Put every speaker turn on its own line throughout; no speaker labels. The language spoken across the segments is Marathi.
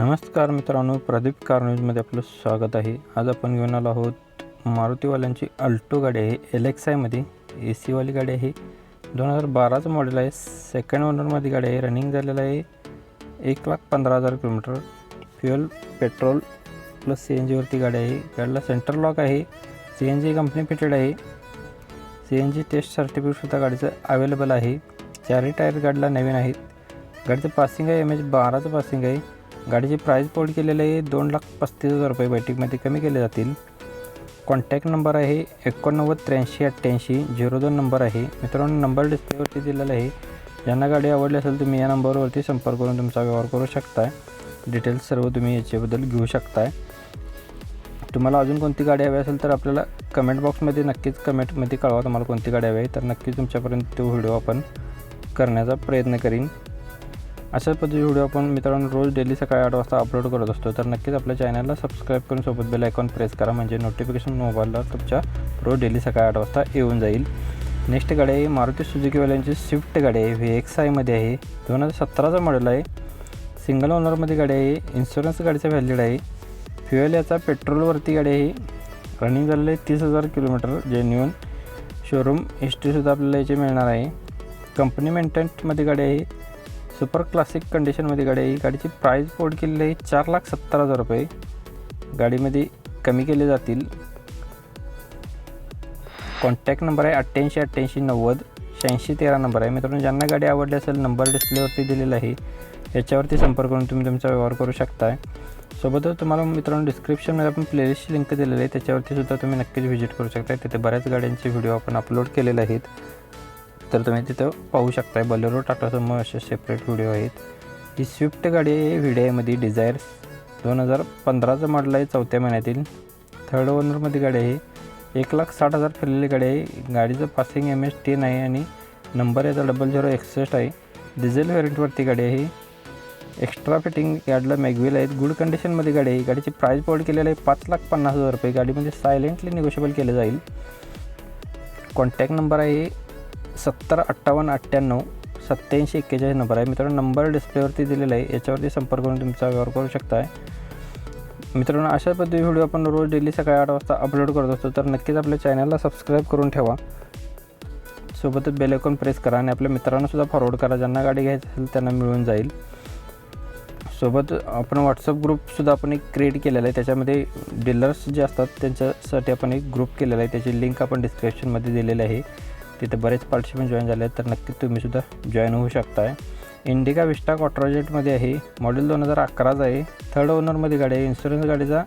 नमस्कार मित्रांनो प्रदीप कार न्यूजमध्ये आपलं स्वागत आहे. आज आपण घेऊन आलो आहोत मारुतीवाल्यांची अल्टो गाडी आहे एल एक्स आयमध्ये ए सीवाली गाडी आहे. दोन हजार बाराचं मॉडेल आहे. सेकंड ओनरमध्ये गाडी आहे. रनिंग झालेलं आहे. एक लाख पंधरा हजार kilometre. Fuel petrol plus C N जीवरती गाडी आहे. गाडीला सेंटर लॉक आहे. C N G company fitted आहे. सी एन जी टेस्ट सर्टिफिकेटसुद्धा गाडीचं अवेलेबल आहे. चारही टायर गाडीला नवीन आहेत. गाडीचं पासिंग आहे. एम एच बाराचं पासिंग आहे. गाडीची प्राईस पोल्ड केलेलं आहे. दोन लाख पस्तीस हजार रुपये बैठकीमध्ये कमी केले जातील. कॉन्टॅक्ट नंबर आहे एकोणनव्वद त्र्याऐंशी अठ्ठ्याऐंशी झिरो दोन नंबर आहे. मित्रांनो नंबर डिस्प्लेवरती दिलेला आहे. ज्यांना गाडी आवडली असेल तुम्ही या नंबरवरती संपर्क करून तुमचा व्यवहार करू शकताय. डिटेल्स सर्व तुम्ही याच्याबद्दल घेऊ शकताय. तुम्हाला अजून कोणती गाडी हवी असेल तर आपल्याला कमेंट बॉक्समध्ये नक्कीच कमेंटमध्ये कळवा. तुम्हाला कोणती गाडी हवी आहे तर नक्कीच तुमच्यापर्यंत तो व्हिडिओ आपण करण्याचा प्रयत्न करीन. अशाच पद्धतीचे व्हिडिओ आपण मित्रांनो रोज डेली सकाळी आठ वाजता अपलोड करत असतो तर नक्कीच आपल्या चॅनलला सबस्क्राईब करून सोबत बेल आयकॉन प्रेस करा म्हणजे नोटिफिकेशन मोबाईलला तुमच्या रोज डेली सकाळी आठ वाजता येऊन जाईल. नेक्स्ट गाडी आहे मारुती सुजुकीवाल्यांची स्विफ्ट गाडी आहे व्ही एक्स आयमध्ये आहे. दोन हजार सतराचा मॉडेल आहे. सिंगल ओनरमध्ये गाडी आहे. इन्शुरन्स गाडीचा व्हॅलिड आहे. फ्युएल याचा पेट्रोलवरती गाडी आहे. रनिंग झालेलं आहे तीस हजार किलोमीटर जेन्युअन शोरूम हिस्ट्रीसुद्धा आपल्याला याची मिळणार आहे. कंपनी मेंटेनमध्ये गाडी आहे. सुपर क्लासिक कंडिशनमध्ये गाडी आहे. गाडीची प्राईस पोर्ट केलेली आहे चार लाख सत्तर हजार रुपये. गाडीमध्ये कमी केले जातील. कॉन्टॅक्ट नंबर आहे अठ्ठ्याऐंशी अठ्ठ्याऐंशी नव्वद शहाऐंशी तेरा नंबर आहे. मित्रांनो ज्यांना गाडी आवडली असेल नंबर डिस्प्लेवरती दिलेला आहे. याच्यावरती संपर्क करून तुम्ही तुमचा व्यवहार करू शकताय. सोबतच तुम्हाला मित्रांनो डिस्क्रिप्शनमध्ये आपण प्लेलिस्टची लिंक दिलेली आहे. त्याच्यावरती सुद्धा तुम्ही नक्कीच व्हिजिट करू शकता तिथे बऱ्याच गाड्यांचे व्हिडिओ आपण अपलोड केलेले आहेत. तर तुम्ही तिथं पाहू शकताय. बलेरो टाटा समूह असे सेपरेट व्हिडिओ आहेत. ही स्विफ्ट गाडी आहे व्हिडिओमध्ये डिझायर दोन हजार पंधराचं मॉडल आहे चौथ्या महिन्यातील. थर्ड ओनरमध्ये गाडी आहे. एक लाख साठ हजार फिरलेली गाडी आहे. गाडीचं पासिंग एम एच टेन आहे आणि नंबर याचा डबल झिरो एकसष्ट आहे. डिझेल व्हेरियंटवरती गाडी आहे. एक्स्ट्रा फिटिंग गाडीला मॅगवेल आहेत. गुड कंडिशनमध्ये गाडी आहे. गाडीची प्राईस पोल्ड केलेली आहे. पाच लाख पन्नास हजार रुपये. गाडीमध्ये सायलेंटली निगोशिएबल केलं जाईल. कॉन्टॅक्ट नंबर आहे सत्तर अठ्ठावन्न अठ्ठ्याण्णव सत्याऐंशी एक्केचाळीस नंबर आहे. मित्रांनो नंबर डिस्प्लेवरती दिलेला आहे. याच्यावरती संपर्क करून तुमचा व्यवहार करू शकताय. मित्रांनो अशा पद्धती व्हिडिओ आपण रोज डेली सकाळी आठ वाजता अपलोड करत असतो तर नक्कीच आपल्या चॅनलला सबस्क्राईब करून ठेवा. सोबतच बेल आयकॉन प्रेस करा आणि आपल्या मित्रांनासुद्धा फॉरवर्ड करा. ज्यांना गाडी घ्यायची असेल त्यांना मिळून जाईल. सोबत आपण व्हॉट्सअप ग्रुपसुद्धा आपण एक क्रिएट केलेला आहे. त्याच्यामध्ये डीलर्स जे असतात त्यांच्यासाठी आपण एक ग्रुप केलेला आहे. त्याची लिंक आपण डिस्क्रिप्शनमध्ये दिलेली आहे. तिथे बरेच पार्टिसिपंट जॉईन झाले आहेत तर नक्की तुम्हीसुद्धा जॉईन होऊ शकताय. इंडिका विस्टा क्वाट्रोजेटमध्ये आहे मॉडेल दोन हजार अकराचा आहे थर्ड ओनरमध्ये गाडी आहे इन्शुरन्स गाडीचा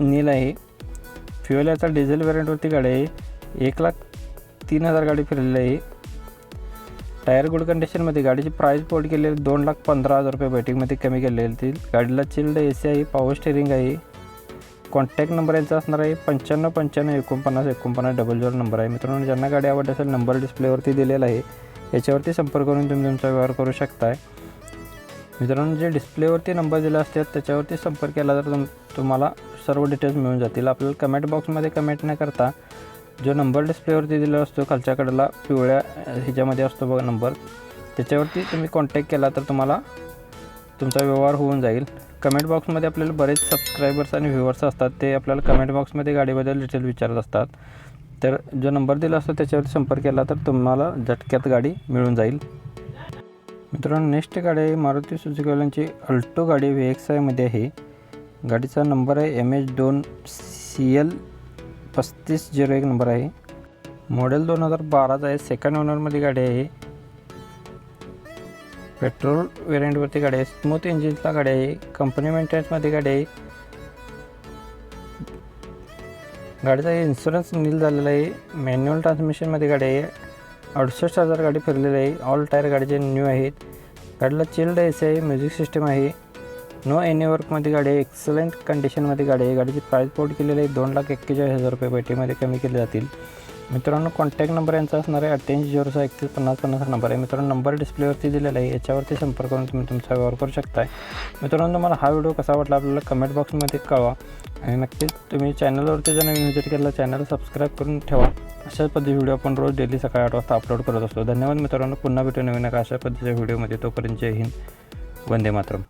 नील आहे फ्युएल याचा डिझेल व्हेरियंटवरती गाडी आहे एक लाख तीन हजार गाडी फिरलेली आहे. टायर गुड कंडिशनमध्ये गाडीची प्राईस पोर्ट केलेली दोन लाख पंधरा हजार रुपये बैठकीमध्ये कमी केलेली असतील गाडीला चिल्ड ए सी आहे पॉवर स्टेरिंग आहे कॉन्टॅक्ट नंबर यांचा असणार आहे पंच्याण्णव पंच्याण्णव एकोणपन्नास एकोणपन्नास डबल झिरो नंबर आहे. मित्रांनो ज्यांना गाडी आवडत असेल नंबर डिस्प्लेवरती दिलेला आहे. याच्यावरती संपर्क करून तुम्ही तुमचा व्यवहार करू शकताय. मित्रांनो जे डिस्प्लेवरती नंबर दिले असतात त्याच्यावरती संपर्क केला तर तुम तुम्हाला सर्व डिटेल्स मिळून जातील. आपल्याला कमेंट बॉक्समध्ये कमेंट न करता जो नंबर डिस्प्लेवरती दिलेला असतो खालच्या कडेला पिवळ्या ह्याच्यामध्ये असतो बघा नंबर. त्याच्यावरती तुम्ही कॉन्टॅक्ट केला तर तुम्हाला तुमचा व्यवहार होऊन जाईल. कमेंट बॉक्समध्ये आपल्याला बरेच सबस्क्रायबर्स आणि व्ह्युअर्स असतात ते आपल्याला कमेंट बॉक्समध्ये गाडीबद्दल डिटेल विचारत असतात. तर जो नंबर दिला असतो त्याच्यावर संपर्क केला तर तुम्हाला झटक्यात गाडी मिळून जाईल. मित्रांनो नेक्स्ट गाडी आहे मारुती सुझुकीवाल्यांची अल्टो गाडी व्ही एक्स आयमध्ये आहे. गाडीचा नंबर आहे एम एच दोन सी एल पस्तीस झिरो एक नंबर आहे. मॉडेल दोन हजार बाराचा आहे. सेकंड ओनरमध्ये गाडी आहे. पेट्रोल वेरियंटवरती गाडी आहे स्मूथ इंजिनला गाडी आहे कंपनी मेंटेनन्समध्ये गाडी आहे. गाडीचा इन्शुरन्स नील झालेला आहे मॅन्युअल ट्रान्समिशनमध्ये गाडी आहे अडुसष्ट हजार गाडी फिरलेली आहे ऑल टायर गाडीचे न्यू आहेत. गाडीला चिल्ड ए सी आहे म्युझिक सिस्टम आहे. नो एनी वर्कमध्ये गाडी आहे एक्सलंट कंडिशनमध्ये गाडी आहे. गाडीची प्राईस पोर्ट केलेली आहे दोन लाख एक्केचाळीस हजार रुपये पेटीमध्ये कमी केले जातील. मित्रांनो कॉन्टॅक्ट नंबर यांचा असणार आहे अठ्ठ्याऐंशी झिरो सहा एकतीस पन्नास पन्नास नंबर आहे. मित्रांनो नंबर डिस्प्लेवरती दिलेला आहे. याच्यावरती संपर्क करून तुम्ही तुमचा व्यवहार करू शकताय. मित्रांनो तुम्हाला हा व्हिडिओ कसा वाटला आपल्याला कमेंट बॉक्समध्ये कळवा. आणि नक्कीच तुम्ही चॅनलवरती जर नवीन विजिट केला चॅनल सबस्क्राईब करून ठेवा. अशाच पद्धती व्हिडिओ आपण रोज डेली सकाळी आठ वाजता अपलोड करत असतो. धन्यवाद मित्रांनो. पुन्हा भेटू नवीन एका अशा पद्धतीच्या व्हिडिओमध्ये तोपर्यंत जय हिंद. वंदे मातरम.